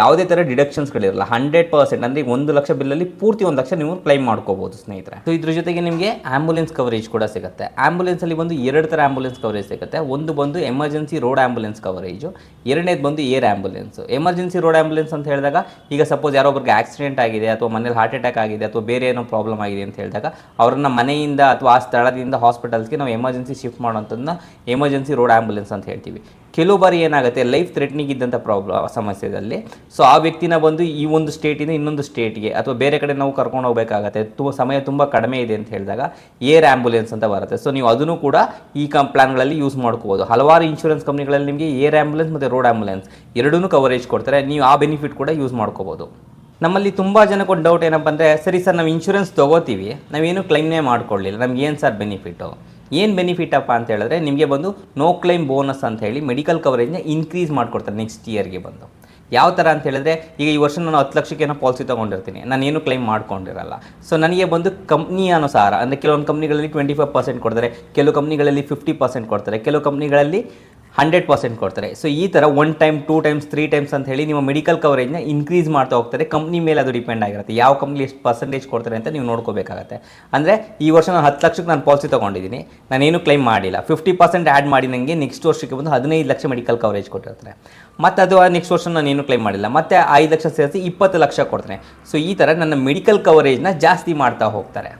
ಯಾವುದೇ ಥರ ಡಿಡಕ್ಷನ್ಸ್ಗಳಿರಲ್ಲ ಹಂಡ್ರೆಡ್ ಪರ್ಸೆಂಟ್ ಅಂದರೆ ಒಂದು ಲಕ್ಷ ಬಿಲ್ಲಲ್ಲಿ ಪೂರ್ತಿ ಒಂದು ಲಕ್ಷ ನೀವು ಕ್ಲೈಮ್ ಮಾಡ್ಕೋಬೋದು ಸ್ನೇಹಿತರೆ. ಸೊ ಇದ್ರ ಜೊತೆಗೆ ನಿಮಗೆ ಆಂಬುಲೆನ್ಸ್ ಕವರೇಜ್ ಕೂಡ ಸಿಗುತ್ತೆ. ಆ್ಯಂಬುಲೆನ್ಸಲ್ಲಿ ಬಂದು ಎರಡು ಥರ ಆಂಬುಲೆನ್ಸ್ ಕವರೇಜ್ ಸಿಗುತ್ತೆ. ಒಂದು ಬಂದು ಎಮರ್ಜೆನ್ಸಿ ರೋಡ್ ಆಂಬುಲೆನ್ಸ್ ಕವರೇಜು ಎರಡನೇದು ಬಂದು air ambulance emergency road ambulance ಅಂತ ಹೇಳಿದಾಗ, ಈಗ ಸಪೋಸ್ ಯಾರೋ ಒಬ್ಬರಿಗೆ ಆಕ್ಸಿಡೆಂಟ್ ಆಗಿದೆ ಅಥವಾ ಮನೇಲಿ ಹಾರ್ಟ್ ಅಟ್ಯಾಕ್ ಆಗಿದೆ ಅಥವಾ ಬೇರೆ ಏನೋ ಪ್ರಾಬ್ಲಮ್ ಆಗಿದೆ ಅಂತ ಹೇಳಿದಾಗ, ಅವರನ್ನು ಮನೆಯಿಂದ ಅಥವಾ ಆ ಸ್ಥಳದಿಂದ ಹಾಸ್ಪಿಟಲ್ಸ್ಗೆ ನಾವು ಎಮರ್ಜೆನ್ಸಿ ಶಿಫ್ಟ್ ಮಾಡೋಂಥದ್ದನ್ನ ಎಮರ್ಜೆನ್ಸಿ ರೋಡ್ ಆಂಬುಲೆನ್ಸ್ ಅಂತ ಹೇಳ್ತೀವಿ. ಕೆಲವು ಬಾರಿ ಏನಾಗುತ್ತೆ ಲೈಫ್ ಥ್ರೆಟ್ನಿಂಗ್ ಇದ್ದಂಥ ಪ್ರಾಬ್ಲಮ್ ಸಮಸ್ಯೆದಲ್ಲಿ. ಸೊ ಆ ವ್ಯಕ್ತಿನ ಬಂದು ಈ ಒಂದು ಸ್ಟೇಟಿಂದ ಇನ್ನೊಂದು ಸ್ಟೇಟ್ಗೆ ಅಥವಾ ಬೇರೆ ಕಡೆ ನಾವು ಕರ್ಕೊಂಡು ಹೋಗಬೇಕಾಗತ್ತೆ, ತುಂಬ ಸಮಯ ತುಂಬ ಕಡಿಮೆ ಇದೆ ಅಂತ ಹೇಳಿದಾಗ ಏರ್ ಆ್ಯಂಬುಲೆನ್ಸ್ ಅಂತ ಬರುತ್ತೆ. ಸೊ ನೀವು ಅದನ್ನು ಕೂಡ ಈ ಕಂ ಪ್ಲಾನ್ಗಳಲ್ಲಿ ಯೂಸ್ ಮಾಡ್ಕೋಬೋದು. ಹಲವಾರು ಇನ್ಶೂರೆನ್ಸ್ ಕಂಪ್ನಿಗಳಲ್ಲಿ ನಿಮಗೆ ಏರ್ ಆ್ಯಂಬುಲೆನ್ಸ್ ಮತ್ತು ರೋಡ್ ಆ್ಯಂಬುಲೆನ್ಸ್ ಎರಡೂ ಕವರೇಜ್ ಕೊಡ್ತಾರೆ. ನೀವು ಆ ಬೆನಿಫಿಟ್ ಕೂಡ ಯೂಸ್ ಮಾಡ್ಕೋಬೋದು. ನಮ್ಮಲ್ಲಿ ತುಂಬ ಜನಕ್ಕೆ ಒಂದು ಡೌಟ್ ಏನಪ್ಪ ಅಂದರೆ, ಸರಿ ಸರ್, ನಾವು ಇನ್ಶೂರೆನ್ಸ್ ತೊಗೋತೀವಿ, ನಾವೇನು ಕ್ಲೈಮ್ನೇ ಮಾಡ್ಕೊಳ್ಳಿಲ್ಲ, ನಮ್ಗೆ ಏನು ಸರ್ ಬೆನಿಫಿಟ್ಟು ಏನು ಬೆನಿಫಿಟ್ ಅಪ್ಪ ಅಂತ ಹೇಳಿದ್ರೆ ನಿಮಗೆ ಬಂದು ನೋ ಕ್ಲೈಮ್ ಬೋನಸ್ ಅಂತ ಹೇಳಿ ಮೆಡಿಕಲ್ ಕವರೇಜ್ನ ಇನ್ಕ್ರೀಸ್ ಮಾಡಿಕೊಡ್ತಾರೆ ನೆಕ್ಸ್ಟ್ ಇಯರ್ಗೆ ಬಂದು. ಯಾವ ಥರ ಅಂತ ಹೇಳಿದ್ರೆ, ಈಗ ಈ ವರ್ಷ ನಾನು ಹತ್ತು ಲಕ್ಷಕ್ಕೆ ಏನೋ ಪಾಲಿಸಿ ತೊಗೊಂಡಿರ್ತೀನಿ, ನಾನು ಏನು ಕ್ಲೈಮ್ ಮಾಡ್ಕೊಂಡಿರಲ್ಲ. ಸೊ ನನಗೆ ಬಂದು ಕಂಪ್ನಿ ಅನುಸಾರ, ಅಂದರೆ ಕೆಲವೊಂದು ಕಂಪ್ನಿಗಳಲ್ಲಿ ಟ್ವೆಂಟಿ ಫೈವ್ ಪರ್ಸೆಂಟ್ ಕೊಡ್ತಾರೆ, ಕೆಲವು ಕಂಪ್ನಿಗಳಲ್ಲಿ ಫಿಫ್ಟಿ ಪರ್ಸೆಂಟ್ ಕೊಡ್ತಾರೆ, ಕೆಲವು ಕಂಪ್ನಿಗಳಲ್ಲಿ ಹಂಡ್ರೆಡ್ ಪರ್ಸೆಂಟ್ ಕೊಡ್ತಾರೆ. ಸೊ ಈ ಥರ one time two times three times ಅಂತ ಹೇಳಿ ನಿಮ್ಮ ಮೆಡಿಕಲ್ ಕವರೇಜ್ನ ಇನ್ಕ್ರೀಸ್ ಮಾಡ್ತಾ ಹೋಗ್ತಾರೆ. ಕಂಪ್ನಿ ಮೇಲೆ ಅದು ಡಿಪೆಂಡ್ ಆಗಿರುತ್ತೆ. ಯಾವ ಕಂಪ್ನಿ ಎಷ್ಟು ಪರ್ಸೆಂಟೇಜ್ ಕೊಡ್ತಾರೆ ಅಂತ ನೀವು ನೋಡ್ಕೋಬೇಕಾಗತ್ತೆ. ಅಂದರೆ ಈ ವರ್ಷ ನಾನು ಹತ್ತು ಲಕ್ಷಕ್ಕೆ ನಾನು ಪಾಲಿಸಿ ತೊಗೊಂಡಿದ್ದೀನಿ. ನಾನೇನು ಕ್ಲೈಮ್ ಮಾಡಿಲ್ಲ. ಫಿಫ್ಟಿ ಪರ್ಸೆಂಟ್ ಆ್ಯಡ್ ಮಾಡಿ ನನಗೆ ನೆಕ್ಸ್ಟ್ ವರ್ಷಕ್ಕೆ ಬಂದು ಹದಿನೈದು ಲಕ್ಷ ಮೆಡಿಕಲ್ ಕವರೇಜ್ ಕೊಟ್ಟಿರ್ತಾರೆ. ಮತ್ತು ಅದು ನೆಕ್ಸ್ಟ್ ವರ್ಷ ನಾನು ಏನು ಕ್ಲೈಮ್ ಮಾಡಿಲ್ಲ. ಮತ್ತೆ ಐದು ಲಕ್ಷ ಸೇರಿಸಿ ಇಪ್ಪತ್ತು ಲಕ್ಷ ಕೊಡ್ತಾರೆ ಸೊ ಈ ಥರ ನನ್ನ ಮೆಡಿಕಲ್ ಕವರೇಜ್ನ ಜಾಸ್ತಿ ಮಾಡ್ತಾ ಹೋಗ್ತಾರೆ.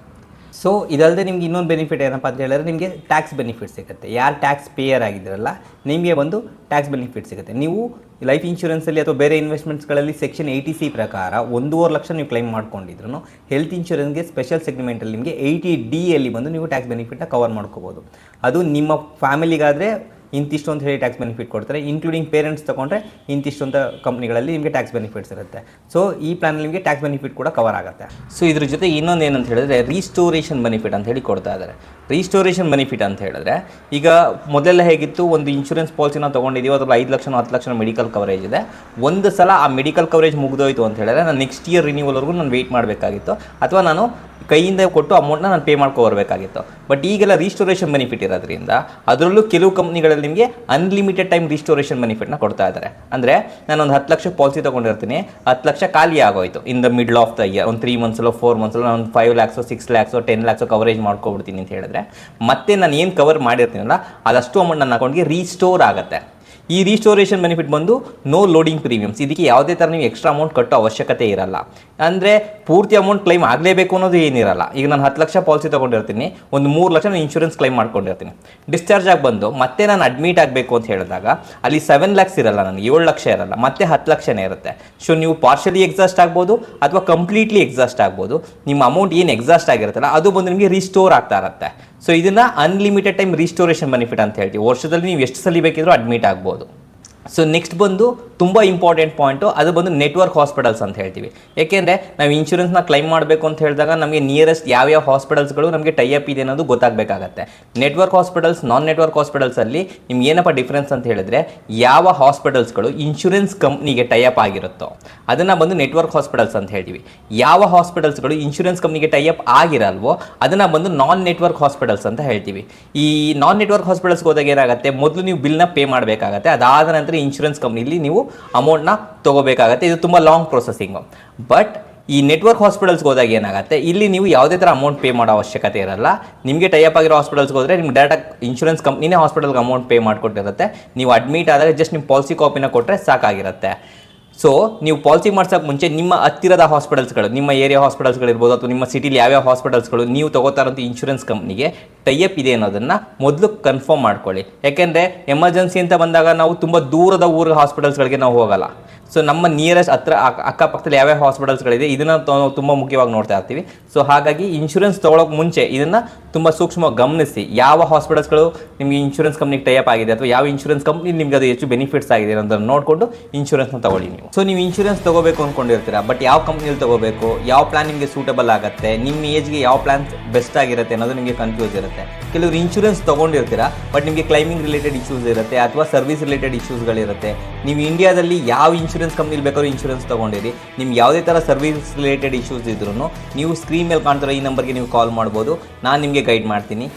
ಸೊ ಇದಲ್ಲದೆ ನಿಮ್ಗೆ ಇನ್ನೊಂದು ಬೆನಿಫಿಟ್ ಏನಪ್ಪ ಅಂತ ಹೇಳಿದ್ರೆ ನಿಮಗೆ ಟ್ಯಾಕ್ಸ್ ಬೆನಿಫಿಟ್ ಸಿಗುತ್ತೆ. ಯಾರು ಟ್ಯಾಕ್ಸ್ ಪೇಯರ್ ಆಗಿದ್ರಲ್ಲ, ನಿಮಗೆ ಒಂದು ಟ್ಯಾಕ್ಸ್ ಬೆನಿಫಿಟ್ ಸಿಗುತ್ತೆ. ನೀವು ಲೈಫ್ ಇನ್ಶೂರೆನ್ಸಲ್ಲಿ ಅಥವಾ ಬೇರೆ ಇನ್ವೆಸ್ಟ್ಮೆಂಟ್ಸ್ಗಳಲ್ಲಿ ಸೆಕ್ಷನ್ ಏಯ್ಟಿ ಸಿ ಪ್ರಕಾರ ಒಂದೂವರೆ ಲಕ್ಷ ನೀವು ಕ್ಲೈಮ್ ಮಾಡ್ಕೊಂಡಿದ್ರು ಹೆಲ್ತ್ ಇನ್ಶೂರೆನ್ಸ್ಗೆ ಸ್ಪೆಷಲ್ ಸೆಗ್ಮೆಂಟಲ್ಲಿ ನಿಮಗೆ ಏಯ್ಟಿ ಡಿ ಅಲ್ಲಿ ಬಂದು ನೀವು ಟ್ಯಾಕ್ಸ್ ಬೆನಿಫಿಟ್ನ ಕವರ್ ಮಾಡ್ಕೋಬೋದು. ಅದು ನಿಮ್ಮ ಫ್ಯಾಮಿಲಿಗಾದರೆ ಇಂತಿಷ್ಟು ಅಂತ ಹೇಳಿ ಟ್ಯಾಕ್ಸ್ ಬೆನಿಫಿಟ್ ಕೊಡ್ತಾರೆ ಇನ್ಕ್ಲೂಡಿಂಗ್ ಪೇರೆಂಟ್ಸ್ ತೊಗೊಂಡ್ರೆ ಇಂತಿಷ್ಟು ಅಂತ ಕಂಪ್ನಿಗಳಲ್ಲಿ ನಿಮಗೆ ಟ್ಯಾಕ್ಸ್ ಬೆನಿಫಿಟ್ಸ್ ಇರುತ್ತೆ. ಸೊ ಈ ಪ್ಲಾನಲ್ಲಿ ನಿಮಗೆ ಟ್ಯಾಕ್ಸ್ ಬೆನಿಫಿಟ್ ಕೂಡ ಕವರ್ ಆಗುತ್ತೆ. ಸೊ ಇದ್ರ ಜೊತೆ ಇನ್ನೊಂದು ಏನಂತ ಹೇಳಿದ್ರೆ ರೀಸ್ಟೋರೇಷನ್ ಬೆನಿಫಿಟ್ ಅಂತ ಹೇಳಿ ಕೊಡ್ತಾ ಇದ್ದಾರೆ. ರೀಸ್ಟೋರೇಷನ್ ಬೆನಿಫಿಟ್ ಅಂತ ಹೇಳಿದ್ರೆ, ಈಗ ಮೊದಲೆಲ್ಲ ಹೇಗಿತ್ತು, ಒಂದು ಇನ್ಶೂರೆನ್ಸ್ ನಾವು ತೊಗೊಂಡಿದ್ದೀವಿ ಅದ್ರಲ್ಲಿ ಐದು ಲಕ್ಷ ಹತ್ತು ಲಕ್ಷ ಮೆಡಿಕಲ್ ಕವರೇಜ್ ಇದೆ. ಒಂದು ಸಲ ಆ ಮೆಡಿಕಲ್ ಕವರೇಜ್ ಮುಗಿದೋಯ್ತು ಅಂತ ಹೇಳಿದ್ರೆ, ನಾನು ನೆಕ್ಸ್ಟ್ ಇಯರ್ ರಿನ್ಯೂವಲ್ವರೆಗೂ ನಾನು ವೆಯ್ಟ್ ಮಾಡಬೇಕಾಗಿತ್ತು. ಅಥವಾ ನಾನು ಕೈಯಿಂದ ಕೊಟ್ಟು ಅಮೌಂಟ್ನ ನಾನು ಪೇ ಮಾಡ್ಕೊ ಬರಬೇಕಾಗಿತ್ತು. ಬಟ್ ಈಗೆಲ್ಲ ರೀಸ್ಟೋರೇಷನ್ ಬೆನಿಫಿಟ್ ಇರೋದ್ರಿಂದ, ಅದರಲ್ಲೂ ಕೆಲವು ಕಂಪ್ನಿಗಳಲ್ಲಿ ನಿಮಗೆ ಅನ್ಲಿಮಿಟೆಡ್ ಟೈಮ್ ರೀಸ್ಟೋರೇಷನ್ ಬೆನಿಫಿಟ್ನ ಕೊಡ್ತಾ ಇದ್ದಾರೆ ಅಂದರೆ ನಾನು ಒಂದು ಹತ್ತು ಲಕ್ಷ ಪಾಲಿಸಿ ತೊಗೊಂಡಿರ್ತೀನಿ, ಹತ್ತು ಲಕ್ಷ ಖಾಲಿ ಆಗೋಯ್ತು. In the middle of the year ಒಂದು ತ್ರೀ ಮಂತ್ಸಲ್ಲೋ ಫೋರ್ ಮಂತ್ಸಲ್ಲೋ ನಾನು ಫೈವ್ ಲ್ಯಾಕ್ಸೋ ಸಿಕ್ಸ್ ಲ್ಯಾಕ್ಸೋ ಟೆನ್ ಲ್ಯಾಕ್ಸೋ ಕವರೇಜ್ ಮಾಡ್ಕೊಬಿಡ್ತೀನಿ ಅಂತ ಹೇಳಿದ್ರೆ ಮತ್ತೆ ನಾನು ಏನು ಕವರ್ ಮಾಡಿರ್ತೀನಲ್ಲ ಅದಷ್ಟು ಅಮೌಂಟ್ ನನ್ನ ಅಕೌಂಟ್ಗೆ ರೀಸ್ಟೋರ್ ಆಗುತ್ತೆ. ಈ ರೀಸ್ಟೋರೇಷನ್ ಬೆನಿಫಿಟ್ ಬಂದು ನೋ ಲೋಡಿಂಗ್ ಪ್ರೀಮಿಯಮ್ಸ್ ಇದಕ್ಕೆ ಯಾವುದೇ ಥರ ನೀವು ಎಕ್ಸ್ಟ್ರಾ ಅಮೌಂಟ್ ಕಟ್ಟೋ ಅವಶ್ಯಕತೆ ಇರಲ್ಲ. ಅಂದರೆ ಪೂರ್ತಿ ಅಮೌಂಟ್ ಕ್ಲೈಮ್ ಆಗಲೇಬೇಕು ಅನ್ನೋದು ಏನಿರಲ್ಲ. ಈಗ ನಾನು ಹತ್ತು ಲಕ್ಷ ಪಾಲಿಸಿ ತೊಗೊಂಡಿರ್ತೀನಿ. ಒಂದು ಮೂರು ಲಕ್ಷ ನಾನು ಇನ್ಶೂರೆನ್ಸ್ ಕ್ಲೈಮ್ ಮಾಡ್ಕೊಂಡಿರ್ತೀನಿ. ಡಿಸ್ಚಾರ್ಜ್ ಆಗಿ ಬಂದು ಮತ್ತೆ ನಾನು ಅಡ್ಮಿಟ್ ಆಗಬೇಕು ಅಂತ ಹೇಳಿದಾಗ ಅಲ್ಲಿ ಸೆವೆನ್ ಲ್ಯಾಕ್ಸ್ ಇರಲ್ಲ ನನಗೆ, ಏಳು ಲಕ್ಷ ಇರಲ್ಲ, ಮತ್ತೆ ಹತ್ತು ಲಕ್ಷನೇ ಇರುತ್ತೆ. ಸೊ ನೀವು ಪಾರ್ಷಲಿ ಎಕ್ಸಾಸ್ಟ್ ಆಗ್ಬೋದು ಅಥವಾ ಕಂಪ್ಲೀಟ್ಲಿ ಎಕ್ಸಾಸ್ಟ್ ಆಗ್ಬೋದು. ನಿಮ್ಮ ಅಮೌಂಟ್ ಏನು ಎಕ್ಸಾಸ್ಟ್ ಆಗಿರುತ್ತಲ್ಲ, ಅದು ಬಂದು ನಿಮಗೆ ರಿಸ್ಟೋರ್ ಆಗ್ತಾ ಇರುತ್ತೆ. ಸೊ ಇದನ್ನ ಅನ್ಲಿಮಿಟೆಡ್ ಟೈಮ್ ರಿಸ್ಟೋರೇಷನ್ ಬೆನಿಫಿಟ್ ಅಂತ ಹೇಳ್ತೀವಿ. ವರ್ಷದಲ್ಲಿ ನೀವು ಎಷ್ಟು ಸಲ ಬೇಕಿದ್ರೂ ಅಡ್ಮಿಟ್ ಆಗ್ಬೋದು. ಸೊ ನೆಕ್ಸ್ಟ್ ಬಂದು ತುಂಬ ಇಂಪಾರ್ಟೆಂಟ್ ಪಾಯಿಂಟು ಅದು ಬಂದು ನೆಟ್ವರ್ಕ್ ಹಾಸ್ಪಿಟಲ್ಸ್ ಅಂತ ಹೇಳ್ತೀವಿ. ಏಕೆಂದರೆ ನಾವು ಇನ್ಶೂರೆನ್ಸ್ನ ಕ್ಲೈಮ್ ಮಾಡಬೇಕು ಅಂತ ಹೇಳಿದಾಗ ನಮಗೆ ನಿಯರೆಸ್ಟ್ ಯಾವ್ಯಾವ ಹಾಸ್ಪಿಟಲ್ಸ್ಗಳು ನಮಗೆ ಟೈಅಪ್ ಇದೆ ಅನ್ನೋದು ಗೊತ್ತಾಗಬೇಕಾಗತ್ತೆ. ನೆಟ್ವರ್ಕ್ ಹಾಸ್ಪಿಟಲ್ಸ್ ನಾನ್ ನೆಟ್ವರ್ಕ್ ಹಾಸ್ಪಿಟಲ್ಸಲ್ಲಿ ನಿಮ್ಗೆ ಏನಪ್ಪ ಡಿಫ್ರೆನ್ಸ್ ಅಂತ ಹೇಳಿದ್ರೆ ಯಾವ ಹಾಸ್ಪಿಟಲ್ಸ್ಗಳು ಇನ್ಶೂರೆನ್ಸ್ ಕಂಪ್ನಿಗೆ ಟೈಅಪ್ ಆಗಿರುತ್ತೋ, ಅದನ್ನು ಬಂದು ನೆಟ್ವರ್ಕ್ ಹಾಸ್ಪಿಟಲ್ಸ್ ಅಂತ ಹೇಳ್ತೀವಿ. ಯಾವ ಹಾಸ್ಪಿಟಲ್ಸ್ಗಳು ಇನ್ಶೂರೆನ್ಸ್ ಕಂಪ್ನಿಗೆ ಟೈಅಪ್ ಆಗಿರಲ್ವೋ, ಅದನ್ನು ಬಂದು ನಾನ್ ನೆಟ್ವರ್ಕ್ ಹಾಸ್ಪಿಟಲ್ಸ್ ಅಂತ ಹೇಳ್ತೀವಿ. ಈ ನಾನ್ ನೆಟ್ವರ್ಕ್ ಹಾಸ್ಪಿಟಲ್ಸ್ಗೆ ಹೋದಾಗ ಏನಾಗುತ್ತೆ, ಮೊದಲು ನೀವು ಬಿಲ್ನ ಪೇ ಮಾಡಬೇಕಾಗತ್ತೆ. ಅದಾದ ನಂತರ ಇನ್ಶೂರೆನ್ಸ್ ಕಂಪ್ನಿಲಿ ನೀವು ಅಮೌಂಟ್ನ ತೊಗೋಬೇಕಾಗತ್ತೆ. ಇದು ತುಂಬ ಲಾಂಗ್ ಪ್ರೊಸೆಸಿಂಗು ಬಟ್ ಈ ನೆಟ್ವರ್ಕ್ ಹಾಸ್ಪಿಟಲ್ಸ್ಗೆ ಹೋದಾಗ ಏನಾಗುತ್ತೆ? ಇಲ್ಲಿ ನೀವು ಯಾವುದೇ ಥರ ಅಮೌಂಟ್ ಪೇ ಮಾಡೋ ಅವಶ್ಯಕತೆ ಇರಲ್ಲ. ನಿಮಗೆ ಟೈಅಪ್ ಆಗಿರೋ ಹಾಸ್ಪಿಟಲ್ಸ್ಗೆ ಹೋದರೆ ನಿಮ್ಗೆ ಡೈರೆಕ್ಟ್ ಇನ್ಶೂರೆನ್ಸ್ ಕಂಪ್ನಿನೇ ಹಾಸ್ಪಿಟಲ್ಗೆ ಅಮೌಂಟ್ ಪೇ ಮಾಡಿಕೊಟ್ಟಿರುತ್ತೆ. ನೀವು ಅಡ್ಮಿಟ್ ಆದಾಗ ಜಸ್ಟ್ ನಿಮ್ಮ ಪಾಲಿಸಿ ಕಾಪಿನ ಕೊಟ್ಟರೆ ಸಾಕಾಗಿರುತ್ತೆ. ಸೊ ನೀವು ಪಾಲಿಸಿ ಮಾಡ್ಸೋಕ್ಕೆ ಮುಂಚೆ ನಿಮ್ಮ ಹತ್ತಿರದ ಹಾಸ್ಪಿಟಲ್ಸ್ಗಳು ನಿಮ್ಮ ಏರಿಯಾ ಹಾಸ್ಪಿಟಲ್ಸ್ಗಳಿರ್ಬೋದು ಅಥವಾ ನಿಮ್ಮ ಸಿಟಿಲಿ ಯಾವ್ಯಾವ ಹಾಸ್ಪಿಟಲ್ಸ್ಗಳು ನೀವು ತಗೋತಾ ಇರೋಂಥ ಇನ್ಶೂರೆನ್ಸ್ ಕಂಪ್ನಿಗೆ ಟೈಅಪ್ ಇದೆ ಅನ್ನೋದನ್ನು ಮೊದಲು ಕನ್ಫರ್ಮ್ ಮಾಡ್ಕೊಳ್ಳಿ. ಯಾಕೆಂದರೆ ಎಮರ್ಜೆನ್ಸಿ ಅಂತ ಬಂದಾಗ ನಾವು ತುಂಬ ದೂರದ ಊರ ಹಾಸ್ಪಿಟಲ್ಸ್ಗಳಿಗೆ ನಾವು ಹೋಗಲ್ಲ. ಸೊ ನಮ್ಮ ನಿಯರೆಸ್ಟ್ ಹತ್ರ ಅಕ್ಕ- ಅಕ್ಕಪಕ್ಕದಲ್ಲಿ ಯಾವ್ಯಾವ ಹಾಸ್ಪಿಟಲ್ಸ್ಗಳಿದೆ ಇದನ್ನು ತುಂಬ ಮುಖ್ಯವಾಗಿ ನೋಡ್ತಾ ಇರ್ತೀವಿ. ಸೊ ಹಾಗಾಗಿ ಇನ್ಶೂರೆನ್ಸ್ ತೊಗೊಳೋಕೆ ಮುಂಚೆ ಇದನ್ನು ತುಂಬ ಸೂಕ್ಷ್ಮವಾಗಿ ಗಮನಿಸಿ. ಯಾವ ಹಾಸ್ಪಿಟಲ್ಸ್ಗಳು ನಿಮಗೆ ಇನ್ಶೂರೆನ್ಸ್ ಕಂಪ್ನಿಗೆ ಟೈಪ್ ಆಗಿದೆ ಅಥವಾ ಯಾವ ಇನ್ಶೂರೆನ್ಸ್ ಕಂಪ್ನಿ ನಿಮಗೆ ಅದು ಹೆಚ್ಚು ಬೆನಿಫಿಟ್ಸ್ ಆಗಿದೆ ಅನ್ನೋದನ್ನು ನೋಡಿಕೊಂಡು ಇನ್ಶೂರೆನ್ಸ್ನ ತಗೊಳ್ಳಿ ನೀವು. ಸೊ ನೀವು ಇನ್ಶೂರೆನ್ಸ್ ತಗೋಬೇಕು ಅಂದ್ಕೊಂಡಿರ್ತೀರಾ ಬಟ್ ಯಾವ ಕಂಪ್ನಿಯಲ್ಲಿ ತಗೋಬೇಕು, ಯಾವ ಪ್ಲಾನ್ ನಿಮಗೆ ಸೂಟಬಲ್ ಆಗುತ್ತೆ, ನಿಮ್ಮ ಏಜ್ಗೆ ಯಾವ ಪ್ಲಾನ್ ಬೆಸ್ಟ್ ಆಗಿರುತ್ತೆ ಅನ್ನೋದು ನಿಮಗೆ ಕನ್ಫ್ಯೂಸ್ ಇರುತ್ತೆ. ಕೆಲವರು ಇನ್ಶೂರೆನ್ಸ್ ತೊಗೊಂಡಿರ್ತೀರಾ ಬಟ್ ನಿಮಗೆ ಕ್ಲೈಮಿಂಗ್ ರಿಲೇಟೆಡ್ ಇಶ್ಯೂಸ್ ಇರುತ್ತೆ ಅಥವಾ ಸರ್ವಿಸ್ ರಿಲೇಟೆಡ್ ಇಶ್ಯೂಸ್ಗಳಿರುತ್ತೆ ನೀವು ಇಂಡಿಯಾದಲ್ಲಿ ಯಾವ ಇನ್ಶೂರೆನ್ಸ್ ಕಂಪ್ನಿಲಿ ಬೇಕಾದ್ರೂ ಇನ್ಶೂರೆನ್ಸ್ ತೊಗೊಂಡಿರಿ. ನಿಮ್ಗೆ ಯಾವುದೇ ಥರ ಸರ್ವಿಸ್ ರಿಲೇಟೆಡ್ ಇಶ್ಯೂಸ್ ಇದ್ರೂ ನೀವು ಸ್ಕ್ರೀನ್ ಮೇಲೆ ಕಾಣ್ತಿರೋ ಈ ನಂಬರ್ಗೆ ನೀವು ಕಾಲ್ ಮಾಡ್ಬೋದು. ನಾನು ನಿಮಗೆ ಗೈಡ್ ಮಾಡ್ತೀನಿ.